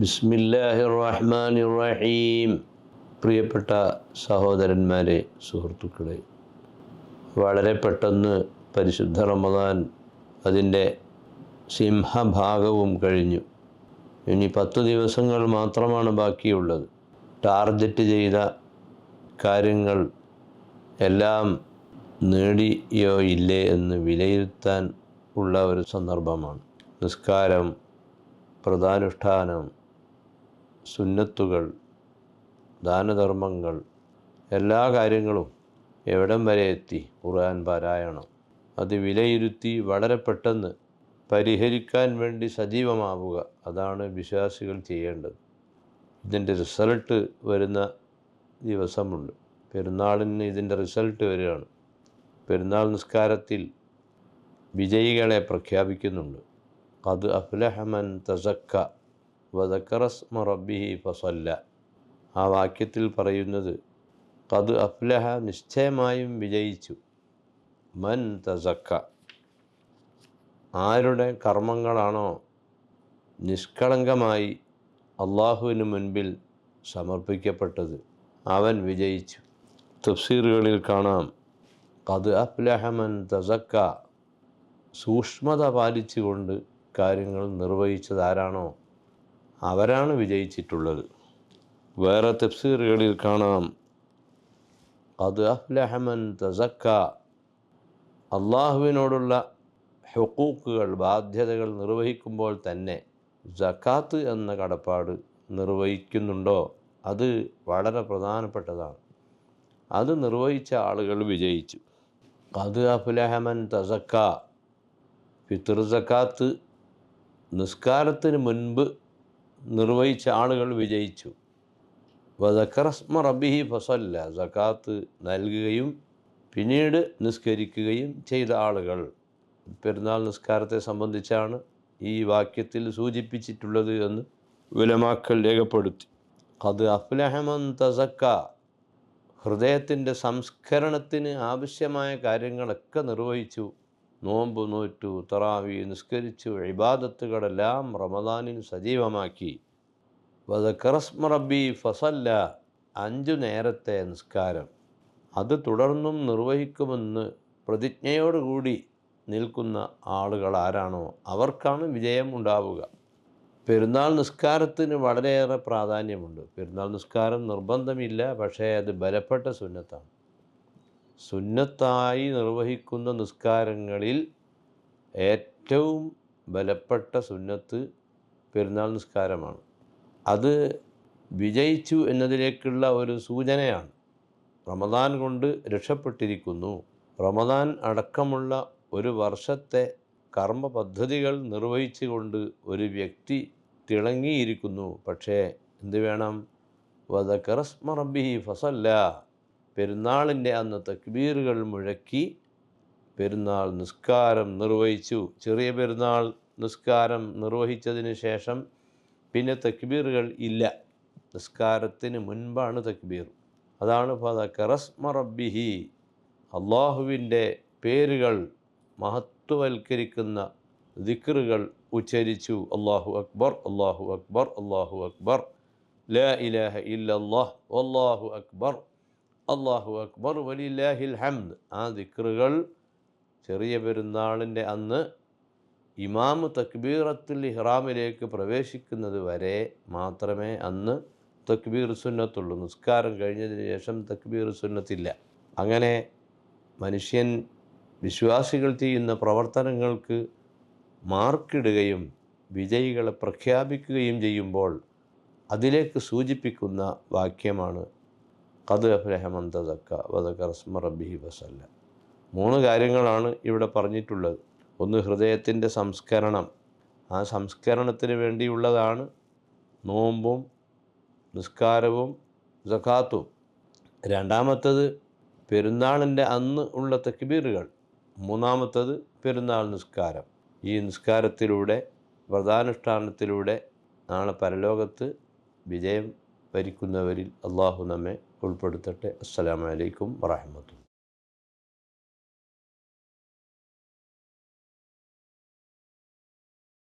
ബിസ്മില്ലാഹി റഹ്മാൻ റഹീം പ്രിയപ്പെട്ട സഹോദരന്മാരെ സുഹൃത്തുക്കളെ വളരെ പെട്ടെന്ന് പരിശുദ്ധ റമദാൻ അതിന്റെ സിംഹഭാഗവും കഴിഞ്ഞു. ഇനി പത്ത് ദിവസങ്ങൾ മാത്രമാണ് ബാക്കിയുള്ളത്. ടാർഗറ്റ് ചെയ്ത കാര്യങ്ങൾ എല്ലാം നേടിയോ ഇല്ലേ എന്ന് വിലയിരുത്താൻ ഉള്ള ഒരു സന്ദർഭമാണ്. നിസ്കാരം പ്രധാനുഷ്ഠാനം സുന്നത്തുകൾ ദാനധർമ്മങ്ങൾ എല്ലാ കാര്യങ്ങളും എവിടം വരെ എത്തി? ഖുർആൻ പാരായണം. അത് വിലയിരുത്തി വളരെ പെട്ടെന്ന് പരിഹരിക്കാൻ വേണ്ടി സജീവമാവുക. അതാണ് വിശ്വാസികൾ ചെയ്യേണ്ടത്. ഇതിന്റെ റിസൾട്ട് വരുന്ന ദിവസമുണ്ട്. പെരുന്നാളിന് ഇതിന്റെ റിസൾട്ട് വരികയാണ്. പെരുന്നാൾ നിസ്കാരത്തിൽ വിജയികളെ പ്രഖ്യാപിക്കുന്നുണ്ട്. അത് അഫ്ലഹമൻ തസക്ക വദക്കറസ്മ റബ്ബിഹി ഫസല്ല. ആ വാക്യത്തിൽ പറയുന്നത് കത് അഫ്ലഹ നിശ്ചയമായും വിജയിച്ചു. മൻ തസക്ക ആരുടെ കർമ്മങ്ങളാണോ നിഷ്കളങ്കമായി അള്ളാഹുവിന് മുൻപിൽ സമർപ്പിക്കപ്പെട്ടത് അവൻ വിജയിച്ചു. തഫ്സീറുകളിൽ കാണാം കത് അഫ്ലഹമൻ തസക്ക സൂക്ഷ്മത പാലിച്ചുകൊണ്ട് കാര്യങ്ങൾ നിർവഹിച്ചത് ആരാണോ അവരാണ് വിജയിച്ചിട്ടുള്ളത്. വേറെ തഫ്സീറുകളിൽ കാണാം. അത് അഫ്ലഹമൻ തസക്ക അള്ളാഹുവിനോടുള്ള ഹുക്കൂക്കുകൾ ബാധ്യതകൾ നിർവഹിക്കുമ്പോൾ തന്നെ ജക്കാത്ത് എന്ന കടപ്പാട് നിർവഹിക്കുന്നുണ്ടോ? അത് വളരെ പ്രധാനപ്പെട്ടതാണ്. അത് നിർവഹിച്ച ആളുകൾ വിജയിച്ചു. അത് അഫ്ലഹമൻ തസക്ക ഫിത്തർ ജക്കാത്ത് നിസ്കാരത്തിന് മുൻപ് നിർവഹിച്ച ആളുകൾ വിജയിച്ചു. വദക്കറസ്മ റബിഹി ഫസല്ല സക്കാത്ത് നൽകുകയും പിന്നീട് നിസ്കരിക്കുകയും ചെയ്ത ആളുകൾ. പെരുന്നാൾ നിസ്കാരത്തെ സംബന്ധിച്ചാണ് ഈ വാക്യത്തിൽ സൂചിപ്പിച്ചിട്ടുള്ളത് എന്ന് വിലമാക്കൽ രേഖപ്പെടുത്തി. അത് അഫ്ലഹമൻ തസക്ക ഹൃദയത്തിന്റെ സംസ്കരണത്തിന് ആവശ്യമായ കാര്യങ്ങളൊക്കെ നിർവഹിച്ചു. നോമ്പ് നോറ്റു തറാവി നിസ്കരിച്ചു ഇബാദത്തുകളെല്ലാം റമദാനിൽ സജീവമാക്കി. വദക്കറസ്മ റബ്ബി ഫസല്ല അഞ്ചു നേരത്തെ നിസ്കാരം. അത് തുടർന്നും നിർവഹിക്കുമെന്ന് പ്രതിജ്ഞയോടുകൂടി നിൽക്കുന്ന ആളുകൾ ആരാണോ അവർക്കാണ് വിജയം ഉണ്ടാവുക. പെരുന്നാൾ നിസ്കാരത്തിന് വളരെയേറെ പ്രാധാന്യമുണ്ട്. പെരുന്നാൾ നിസ്കാരം നിർബന്ധമില്ല പക്ഷേ അത് ബലപ്പെട്ട സുന്നത്താണ്. സുന്നത്തായി നിർവഹിക്കുന്ന നിസ്കാരങ്ങളിൽ ഏറ്റവും ബലപ്പെട്ട സുന്നത്ത് പെരുന്നാൾ നിസ്കാരമാണ്. അത് വിജയിച്ചു എന്നതിലേക്കുള്ള ഒരു സൂചനയാണ്. റമദാൻ കൊണ്ട് രക്ഷപ്പെട്ടിരിക്കുന്നു. റമദാൻ അടക്കമുള്ള ഒരു വർഷത്തെ കർമ്മ പദ്ധതികൾ നിർവഹിച്ചുകൊണ്ട് ഒരു വ്യക്തി തിളങ്ങിയിരിക്കുന്നു. പക്ഷേ എന്ത് വേണം? വദക്കറസ്മ റബ്ബിഹി ഫസല്ല. പെരുന്നാളിന്റെ അന്ന് തക്ബീറുകൾ മുഴക്കി പെരുന്നാൾ നിസ്കാരം നിർവഹിച്ചു. ചെറിയ പെരുന്നാൾ നിസ്കാരം നിർവഹിച്ചതിന് ശേഷം പിന്നെ തക്ബീറുകൾ ഇല്ല. നിസ്കാരത്തിന് മുൻപാണ് തക്ബീർ. അതാണ് ഫതക്കറസ്മ റബ്ബിഹി. അള്ളാഹുവിന്റെ പേരുകൾ മഹത്വവൽക്കരിക്കുന്ന ദിക്റുകൾ ഉച്ചരിച്ചു. അള്ളാഹു അക്ബർ അള്ളാഹു അക്ബർ അള്ളാഹു അക്ബർ. ലാ ഇലാഹ ഇല്ലല്ലാഹ് അള്ളാഹു അക്ബർ. അള്ളാഹു അക്ബർ വലില്ലാഹിൽ ഹംദ്. ആ ദിക്റുകൾ ചെറിയ പെരുന്നാളിന്റെ അന്ന് ഇമാമ് തക്ബീറത്തുൽ ഇഹ്റാമിലേക്ക് പ്രവേശിക്കുന്നത് വരെ മാത്രമേ അന്ന് തക്ബീർ സുന്നത്തുള്ളൂ. നിസ്കാരം കഴിഞ്ഞതിന് ശേഷം തക്ബീർ സുന്നത്തില്ല. അങ്ങനെ മനുഷ്യൻ വിശ്വാസികൾ ചെയ്യുന്ന പ്രവർത്തനങ്ങൾക്ക് മാർക്കിടുകയും വിജയികളെ പ്രഖ്യാപിക്കുകയും ചെയ്യുമ്പോൾ അതിലേക്ക് സൂചിപ്പിക്കുന്ന വാക്യമാണ് കത് അഫ്രഹമന്തതക്ക വദക്ക റസ്മ റബ്ബിഹി വസല്ല. മൂന്ന് കാര്യങ്ങളാണ് ഇവിടെ പറഞ്ഞിട്ടുള്ളത്. ഒന്ന് ഹൃദയത്തിന്റെ സംസ്കരണം. ആ സംസ്കരണത്തിന് വേണ്ടിയുള്ളതാണ് നോമ്പും നിസ്കാരവും സഖാത്തും. രണ്ടാമത്തത് പെരുന്നാളിന്റെ അന്ന് ഉള്ള തക്ബീറുകൾ. മൂന്നാമത്തത് പെരുന്നാൾ നിസ്കാരം. ഈ നിസ്കാരത്തിലൂടെ വ്രതാനുഷ്ഠാനത്തിലൂടെ നാളെ പരലോകത്ത് വിജയം വരിക്കുന്നവരിൽ അള്ളാഹു നമ്മെ ഉൾപ്പെടുത്തട്ടെ. അസ്സലാമലൈക്കും വറഹമത്തു